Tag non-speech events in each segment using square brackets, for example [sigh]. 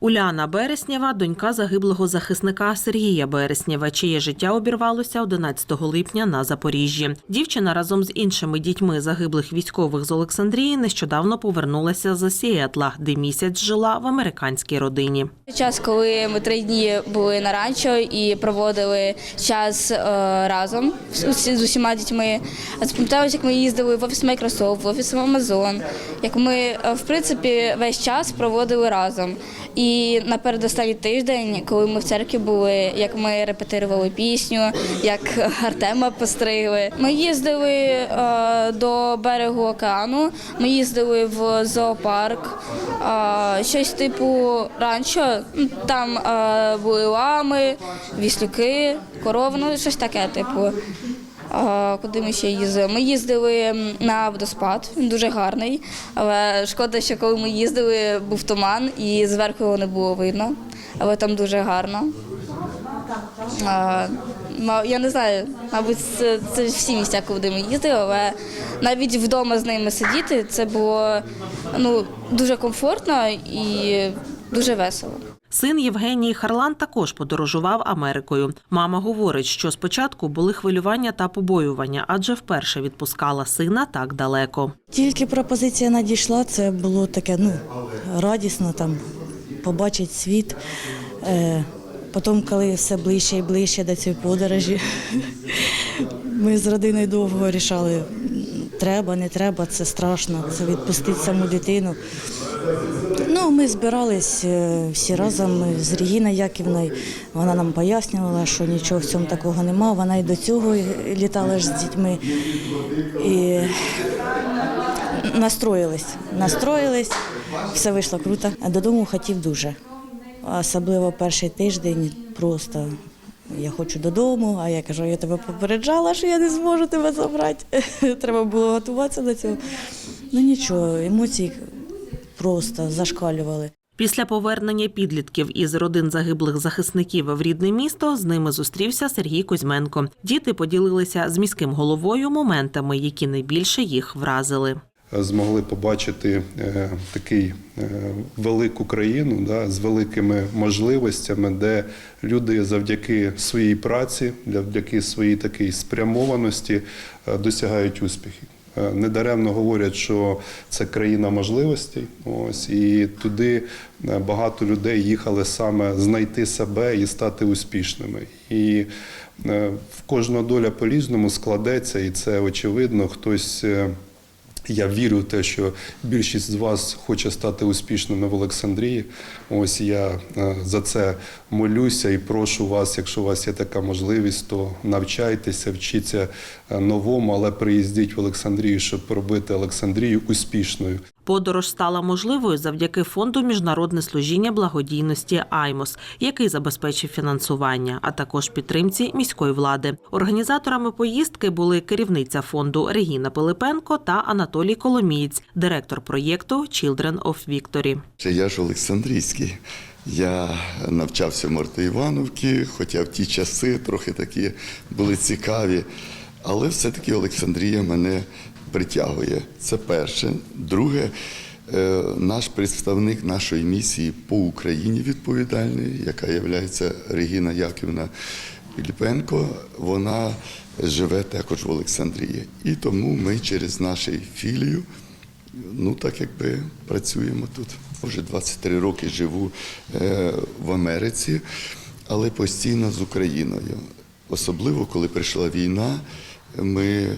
Уляна Береснєва – донька загиблого захисника Сергія Береснєва, чиє життя обірвалося 11 липня на Запоріжжі. Дівчина разом з іншими дітьми загиблих військових з Олександрії нещодавно повернулася з Сіетла, де місяць жила в американській родині. Час, коли ми три дні були на ранчо і проводили час е, разом з, усіма дітьми. А Запам'яталось, як ми їздили в офіс Microsoft, в офіс Amazon, як ми е, в принципі весь час проводили разом. І на передостанній тиждень, коли ми в церкві були, як ми репетирували пісню, як Артема постригли. Ми їздили е, до берегу океану, ми їздили в зоопарк, е, щось типу ранчо. Там е, були лами, віслюки, корови, ну щось таке, типу. Куди ми ще їздили? Ми їздили на водоспад, він дуже гарний. Але шкода, що коли ми їздили, був туман і зверху його не було видно. Але там дуже гарно. Я не знаю, мабуть, це, це всі місця, куди ми їздили, але навіть вдома з ними сидіти це було ну, дуже комфортно і дуже весело. Син Євгенії Харлан також подорожував Америкою. Мама говорить, що спочатку були хвилювання та побоювання, адже вперше відпускала сина так далеко. Тільки пропозиція надійшла, це було таке ну, радісно там побачити світ. Е, потім, коли все ближче і ближче до цієї подорожі, [laughs] ми з родиною довго рішали, треба, не треба, це страшно, це відпустити саму дитину. Ну, ми збирались е, всі разом з Регіною Яківною. Вона нам пояснювала, що нічого в цьому такого нема. Вона і до цього літала ж з дітьми. І настроїлись, настроїлись, все вийшло круто. Додому хотів дуже. Особливо перший тиждень просто я хочу додому, а я кажу, я тебе попереджала, що я не зможу тебе забрати. [laughs] Треба було готуватися до цього. Ну нічого, емоції просто зашкалювали. Після повернення підлітків із родин загиблих захисників в рідне місто з ними зустрівся Сергій Кузьменко. Діти поділилися з міським головою моментами, які найбільше їх вразили. змогли побачити е, такий е, велику країну да, з великими можливостями, де люди завдяки своїй праці, завдяки своїй такій спрямованості е, досягають успіхів. Е, Недаремно говорять, що це країна можливостей. Ось і туди е, багато людей їхали саме знайти себе і стати успішними. І е, в кожного доля по-різному складеться, і це очевидно. Хтось я вірю в те, що більшість з вас хоче стати успішними в Олександрії. Ось я е, за це молюся і прошу вас, якщо у вас є така можливість, то навчайтеся, вчіться е, новому, але приїздіть в Олександрію, щоб робити Олександрію успішною. Подорож стала можливою завдяки фонду міжнародне служіння благодійності Аймос, який забезпечив фінансування, а також підтримці міської влади. Організаторами поїздки були керівниця фонду Регіна Пилипенко та Анатолій Коломієць, директор проєкту Children of Victory. Я ж Олександрійський. Я навчався в Морти Івановці, хоча в ті часи трохи такі були цікаві. Але все-таки Олександрія мене притягує. Це перше. Друге, е, наш представник нашої місії по Україні відповідальний, яка є Регіна Яківна Піліпенко, вона живе також в Олександрії. І тому ми через нашу філію Ну, так якби працюємо тут. Вже 23 роки живу е, в Америці, але постійно з Україною. Особливо, коли прийшла війна, ми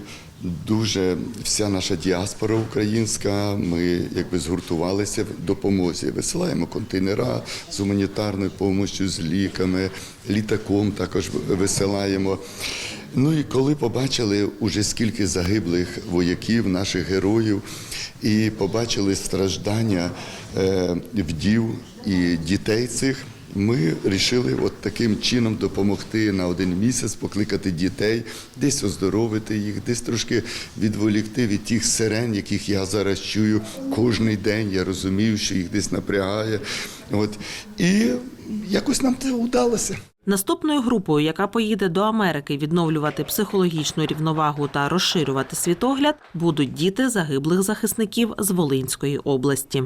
дуже, вся наша діаспора українська, ми якби згуртувалися в допомозі. Висилаємо контейнера з гуманітарною допомогою, з ліками, літаком також висилаємо. Ну і коли побачили уже скільки загиблих вояків, наших героїв, і побачили страждання е, вдів і дітей цих, ми вирішили от таким чином допомогти на один місяць, покликати дітей, десь оздоровити їх, десь трошки відволікти від тих сирен, яких я зараз чую кожен день. Я розумію, що їх десь напрягає. От і якось нам це вдалося. Наступною групою, яка поїде до Америки відновлювати психологічну рівновагу та розширювати світогляд, будуть діти загиблих захисників з Волинської області.